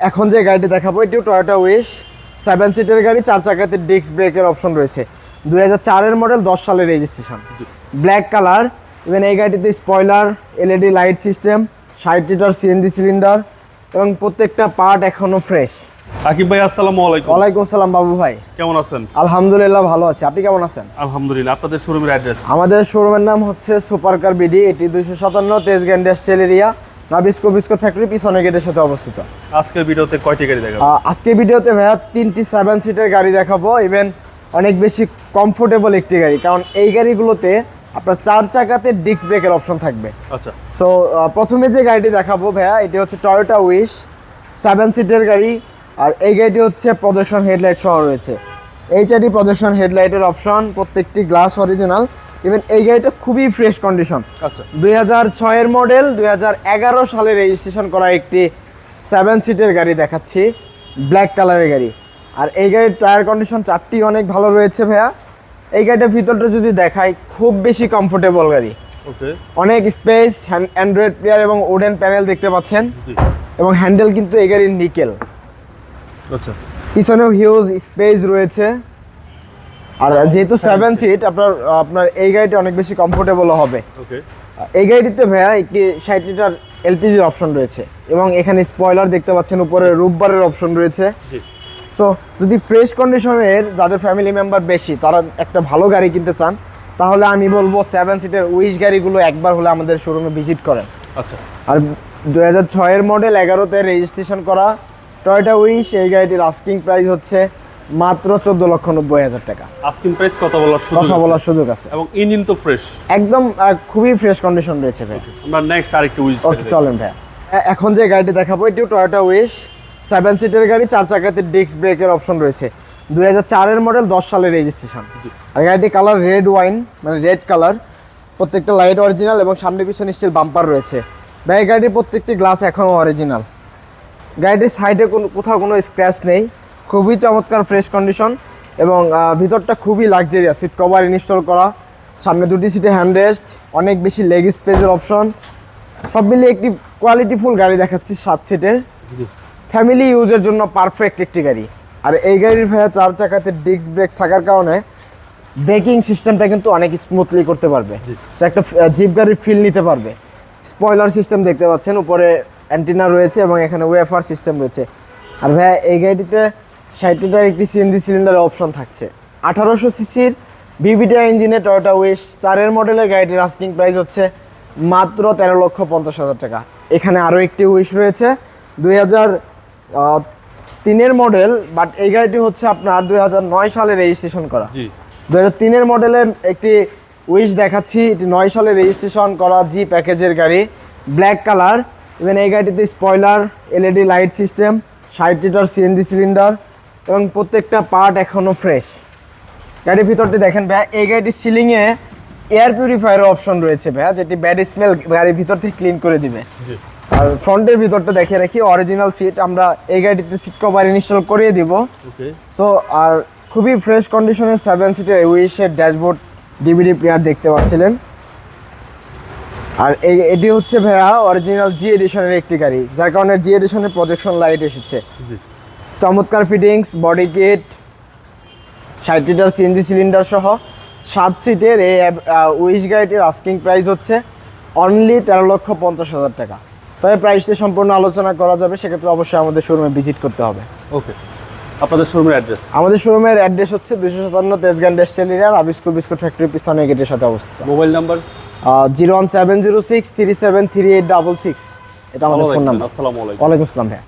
এখন যে গাড়িটি দেখাবো এটিও টয়োটা উইশ সেভেন সিটের গাড়ি চার চাকাতে ডিস্ক ব্রেকের অপশন রয়েছে। দুই হাজার চারের মডেল দশ সালের রেজিস্ট্রেশন ব্ল্যাক কালার ইভেন এই গাড়িতে স্পয়লার এলইডি লাইট সিস্টেম ষাট লিটার সিএনজি সিলিন্ডার এবং প্রত্যেকটা পার্ট এখনও ফ্রেশ আকিব ভাই আসসালামু আলাইকুম। ওয়ালাইকুম আসসালাম বাবু ভাই। কেমন আছেন? আলহামদুলিল্লাহ ভালো আছি। আপনি কেমন আছেন? আলহামদুলিল্লাহ আপনাদের শোরুমের অ্যাড্রেস আমাদের শোরুমের নাম হচ্ছে সুপার কার বিডি এটি দুইশো সাতান্ন তেজগা ইন্ডাস্ট্রিয়াল এরিয়া নাবিস্কো বিস্কো ফ্যাক্টরি পিছনে গেটের সাথে অবস্থিত। আজকের ভিডিওতে কয়টি গাড়ি দেখাবো? আহ, আজকে ভিডিওতে ভাইয়া তিনটি সেভেন সিটের গাড়ি দেখাবো ইভেন অনেক বেশি কমফোর্টেবল একটি গাড়ি কারণ এই গাড়িগুলোতে আপনার চার চাকাতে ডিস্ক ব্রেকের অপশন থাকবে। আচ্ছা। সো প্রথমে যে গাড়িটি দেখাবো ভাইয়া এটি হচ্ছে টয়োটা উইশ সেভেন সিটের গাড়ি আর এই গাড়িটি হচ্ছে প্রজেকশন হেডলাইট সহ রয়েছে। এই চারটি প্রজেকশন হেডলাইটের অপশন প্রত্যেকটি গ্লাস অরিজিনাল ইভেন এই গাড়িটা খুবই ফ্রেশ কন্ডিশন আচ্ছা। দুই ছয়ের মডেল দুই হাজার এগারো সালে রেজিস্ট্রেশন করা একটি সেভেন সিটের গাড়ি দেখাচ্ছি ব্ল্যাক কালারের গাড়ি। আর এই গাড়ির টায়ার কন্ডিশন চারটি অনেক ভালো রয়েছে ভাইয়া। এই গাড়িটার ভিতরটা যদি দেখাই খুব বেশি কমফোর্টেবল গাড়ি। অনেক স্পেস অ্যান্ড্রয়েড প্লেয়ার এবং উডেন প্যানেল দেখতে পাচ্ছেন। এবং হ্যান্ডেল কিন্তু এই গাড়ির নিকেল আচ্ছা। পিছনেও হিউজ স্পেস রয়েছে। আর যেহেতু সেভেন সিট আপনার আপনার এই গাড়িটা অনেক বেশি কমফোর্টেবল হবে। এই গাড়িটিতে ভাইয়া একটি ষাট লিটার এলপিজির অপশন রয়েছে এবং এখানে স্পয়লার দেখতে পাচ্ছেন উপরে রূপবারের অপশন রয়েছে। সো যদি ফ্রেশ কন্ডিশনের যাদের ফ্যামিলি মেম্বার বেশি তারা একটা ভালো গাড়ি কিনতে চান তাহলে আমি বলব সেভেন সিটের উইশ গাড়িগুলো একবার হলে আমাদের শোরুমে ভিজিট করেন। আচ্ছা। আর দু হাজার ছয়ের মডেল এগারোতে রেজিস্ট্রেশন করা টয়টা উইশ এই গাড়িটির আস্কিং প্রাইস হচ্ছে মাত্র চোদ্দ লক্ষ নব্বই হাজার টাকা। আস্কিং প্রাইস কত বলার সুযোগ কথা বলার সুযোগ আছে। এবং ইঞ্জিন তো ফ্রেশ একদম খুবই ফ্রেশ কন্ডিশন রয়েছে ভাই। আমরা নেক্সট আরেকটু উইজ ওকে চলেন ভাইয়া এ- এখন যে গাড়িটি দেখাবো এটিও টয়োটা উইশ সেভেন সিটের গাড়ি চার চাকাতে ডিস্ক ব্রেকের অপশন রয়েছে। দুই হাজার চারের মডেল দশ সালের রেজিস্ট্রেশন আর গাড়িটি কালার রেড ওয়াইন মানে রেড কালার প্রত্যেকটা লাইট অরিজিনাল এবং সামনে পিছনে স্টিল বাম্পার রয়েছে। ভাই গাড়ির প্রত্যেকটি গ্লাস এখনও অরিজিনাল গাড়িটির সাইডে কোনো কোথাও কোনো স্ক্র্যাচ নেই। খুবই চমৎকার ফ্রেশ কন্ডিশন এবং ভিতরটা খুবই লাক্সারিয়াস সিট কভার ইনস্টল করা সামনে দুটি সিটে হ্যান্ডরেস্ট অনেক বেশি লেগ স্পেসের অপশন সব মিলিয়ে একটি কোয়ালিটিফুল গাড়ি দেখাচ্ছি সাত সিটের ফ্যামিলি ইউজের জন্য পারফেক্ট একটি গাড়ি। আর এই গাড়ির ভাইয়া চার চাকাতে ডিস্ক ব্রেক থাকার কারণে ব্রেকিং সিস্টেমটা কিন্তু অনেক স্মুথলি করতে পারবে। একটা জিপ গাড়ির ফিল নিতে পারবে। স্পয়লার সিস্টেম দেখতে পাচ্ছেন উপরে অ্যান্টিনা রয়েছে এবং এখানে ওয়েফার সিস্টেম রয়েছে। আর ভাইয়া এই গাড়িটিতে ষাট লিটার একটি সিএনজি সিলিন্ডারের অপশন থাকছে। আঠারোশো সিসির ভিভিটা ইঞ্জিনে টয়োটা উইশ চারের মডেলের গাড়িটির আস্কিং প্রাইস হচ্ছে মাত্র তেরো লক্ষ পঞ্চাশ হাজার টাকা। এখানে আরও একটি উইশ রয়েছে। দুই হাজার তিনের মডেল বাট এই গাড়িটি হচ্ছে আপনার দুই হাজার নয় সালে রেজিস্ট্রেশন করা। জি। দু হাজার তিনের মডেলের একটি উইশ দেখাচ্ছি। এটি নয় সালে রেজিস্ট্রেশন করা জি প্যাকেজের গাড়ি ব্ল্যাক কালার ইভেন এই গাড়িটিতে স্পয়লার এলইডি লাইট সিস্টেম ষাট লিটার সিএনজি সিলিন্ডার। এবং প্রত্যেকটা পার্ট এখনও ফ্রেশ গাড়ির ভিতরটি দেখেন ভাইয়া এই গাড়িটির সিলিংয়ে এয়ার পিউরিফায়ারের অপশন রয়েছে ভাইয়া যেটি ব্যাড স্মেল গাড়ির ভিতর থেকে ক্লিন করে দিবে। আর ফ্রন্টের ভিতরটা দেখে রাখি অরিজিনাল সিট আমরা এই গাড়িটিতে সিট কভার ইনস্টল করিয়ে দিব। সো আর খুবই ফ্রেশ কন্ডিশনের সেভেন সিটের উইশের ড্যাশবোর্ড ডিভিডি প্লেয়ার দেখতে পাচ্ছিলেন। আর এই এটি হচ্ছে ভাইয়া অরিজিনাল জি এডিশনের একটি গাড়ি যার কারণে জি এডিশনের প্রজেকশন লাইট এসেছে। চমৎকার ফিটিংস বডি কিট ষাট লিটার সিএনজি সিলিন্ডার সহ সাত সিটের এই উইশ গাড়িটির আস্কিং প্রাইস হচ্ছে অনলি তেরো লক্ষ পঞ্চাশ হাজার টাকা। তবে প্রাইসটি সম্পূর্ণ আলোচনা করা যাবে সেক্ষেত্রে অবশ্যই আমাদের শোরুমে ভিজিট করতে হবে। ওকে আপনাদের শোরুমের অ্যাড্রেস আমাদের শোরুমের অ্যাড্রেস হচ্ছে দুশো সাতান্ন তেজগান ডেস্টেলিয়ার আবিস্কুল বিস্কুট ফ্যাক্টরি পিছনে গেটের সাথে অবস্থিত। Mobile number zero one seven zero six three seven three eight double six এটা আমাদের ফোন নাম্বার আসসালামু আলাইকুম। ওয়ালাইকুম আসসালাম ভাইয়া।